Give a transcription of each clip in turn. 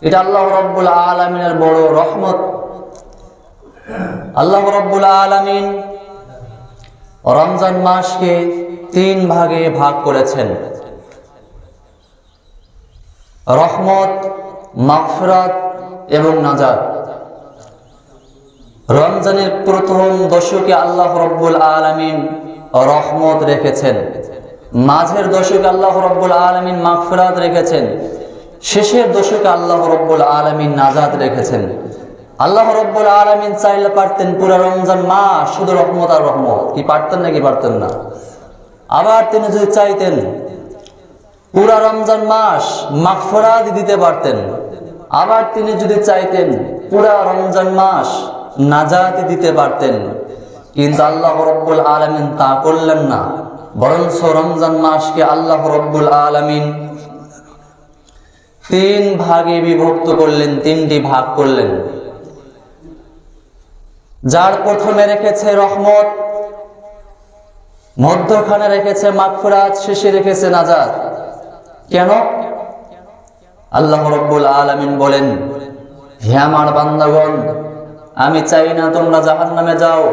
এটা আল্লাহ রব্বুল আলমিনের বড় রহমত। আল্লাহ রব্বুল আলমিন রমজান মাসকে তিন ভাগে ভাগ করেছেন। রহমত, মাগফিরাত এবং নাজাত। রমজানের প্রথম দশকে আল্লাহ রব্বুল আলমিন রহমত রেখেছেন। মাঝের দশকে আল্লাহ রব্বুল আলমিন মাগফিরাত রেখেছেন। শেষের দশকে আল্লাহ রব্বুল আলমিন নাজাদ রেখেছেন। আল্লাহ রব্বুল আলমিন চাইলে পারতেন পুরো রমজান মাস শুধু রহমত আর রহমত। কি পারতেন নাকি পারতেন না? আবার তিনি যদি চাইতেন পুরা রমজান মাস মাগফিরাত দিতে পারতেন, আবার তিনি যদি চাইতেন পুরা রমজান মাস নাজাত দিতে পারতেন, কিন্তু আল্লাহ রব্বুল আলমিন তা করলেন না। বরঞ্চ রমজান মাসকে আল্লাহ রব্বুল আলমিন তিন ভাগে বিভক্ত করলেন, তিনটি ভাগ করলেন। যার প্রথমে রেখেছে রহমত, মধ্যখানে রেখেছে মাগফিরাত, শেষে রেখেছে নাজাত। কেন? আল্লাহ রব্বুল আলামিন বলেন, হে আমার বান্দাগণ, আমি চাই না তোমরা জাহান নামে যাও।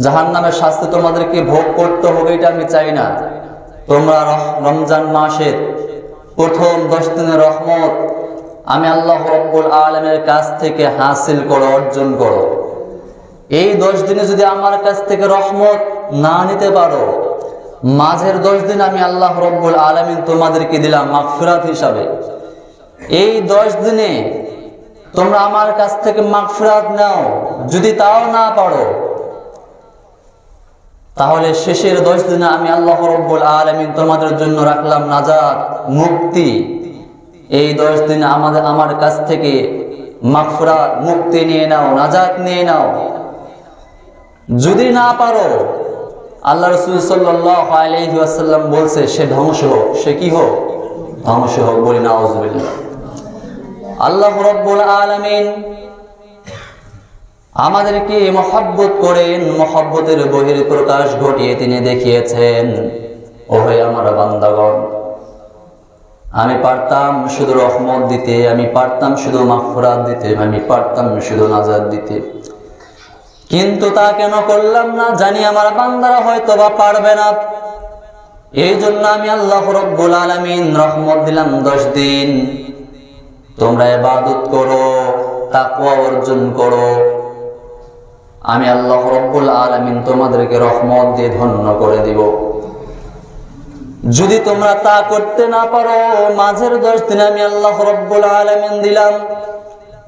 জাহান নামের শাস্তি তোমাদেরকে ভোগ করতে হবে, এটা আমি চাই না। তোমরা রমজান মাসের প্রথম দশ দিনের রহমত আমি আল্লাহ রব্বুল আলমের কাছ থেকে হাসিল করো অর্জন করো। এই দশ দিনে যদি আমার কাছ থেকে রহমত না নিতে পারো, মাঝের দশ দিন আমি আল্লাহ রব্বুল আলমিন তোমাদেরকে দিলাম মাগফিরাত হিসাবে। এই দশ দিনে তোমরা আমার কাছ থেকে মাগফিরাত নাও, যদি তাও না পারো, তাহলে শেষের দশ দিনে আমি আল্লাহ রব্বুল আলমিন তোমাদের জন্য রাখলাম নাজাত। মুক্তি। এই দশ দিন আমাদের, আমার কাছ থেকে মাগফিরাত মুক্তি নিয়ে নাও, নাজাত নিয়ে নাও। যদি না পারো, আল্লাহ রসুল আলহিহাসাল্লাম বলছে, সে ধ্বংস হোক, সে কি হোক? ধ্বংস হোক, বলি না আল্লাহ রব্বুল আলমিন আমাদেরকে মহব্বত করেন, মহব্বতের বহির প্রকাশ ঘটিয়ে তিনি দেখিয়েছেন। ওহে আমার বান্দাগণ আমি পারতাম শুধু রহমত দিতে, আমি পারতাম শুধু মাফরাত দিতে, আমি পারতাম শুধু নাজাদ দিতে। কিন্তু তা কেন করলাম না জানি আমার বান্দারা হয়তো বা পারবে না। এই জন্য আমি আল্লাহ রব্বুল আলমিন রহমত দিলাম দশ দিন। তোমরা এবাদত করো তাকুয়া অর্জন করো। আমি আল্লাহ রব্বুল আলমিন তোমাদেরকে রহমত দিয়ে ধন্য করে দিব। যদি তোমরা তা করতে না পারো, মাঝের দশ দিন আমি আল্লাহ রব্বুল আলমিন দিলাম।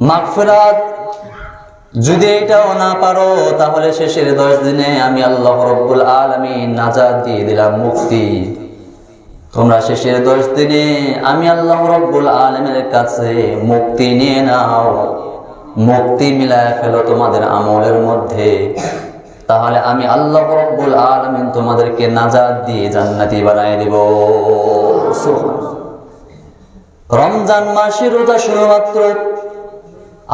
মাগফিরাত। যদি এটাও না পারো, তাহলে শেষের দশ দিনে আমি আল্লাহ রব্বুল আলমিন নাজাদ দিয়ে দিলাম মুক্তি তোমরা শেষের দশ দিনে আমি আল্লাহ রব্বুল আলমের কাছে মুক্তি নিয়ে নাও। মুক্তি মিলায় ফেলো তোমাদের আমলের মধ্যে। তাহলে আমি আল্লাহ রব্বুল আলমিন তোমাদেরকে নাজাদ দিয়ে জান্নাতি বানাই দেব। রমজান মাসে রোজা শুধুমাত্র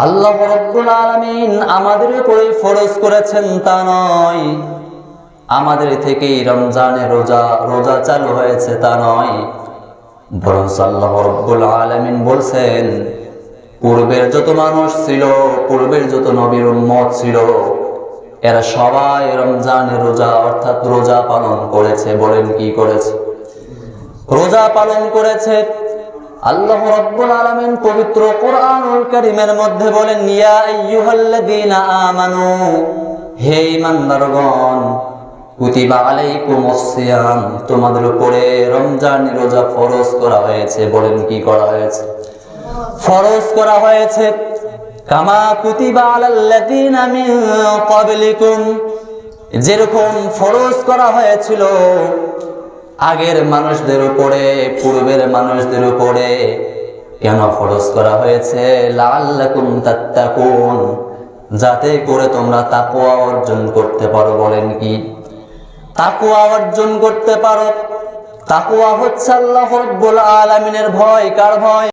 আল্লাহ রব্বুল আলমিন আমাদের উপরে ফরজ করেছেন তা নয়। আমাদের থেকেই রমজানে রোজা রোজা চালু হয়েছে তা নয়। বরং আল্লাহ রব্বুল আলমিন বলছেন, পূর্বের যত মানুষ ছিল, পূর্বের যত নবীর উম্মত ছিল এরা সবাই রমজানে রোজা, অর্থাৎ রোজা পালন করেছে। বলেন কি করেছে? রোজা পালন করেছে। আল্লাহ রাব্বুল আলামিন পবিত্র কোরআনুল কারীমের মধ্যে বলেন, ইয়া আইয়ুহাল্লাযীনা আমানু, হে ঈমানদারগণ, কুতিবা আলাইকুমুস সিয়াম, তোমাদের উপরে রমজান রোজা ফরজ করা হয়েছে। বলেন কি করা হয়েছে? ফরজ করা হয়েছে। যেরকম ফরজ করা হয়েছিল আগের মানুষদের উপরে, পূর্বের মানুষদের উপরে, কেন ফরজ করা হয়েছে? লাল্লাকুম তাত্তাকুন। যাতে করে তোমরা তাকওয়া অর্জন করতে পারো, বলেন কি? তাকওয়া অর্জন করতে পারো। তাকওয়া হচ্ছে আল্লাহ আলামিনের ভয়, কার ভয়?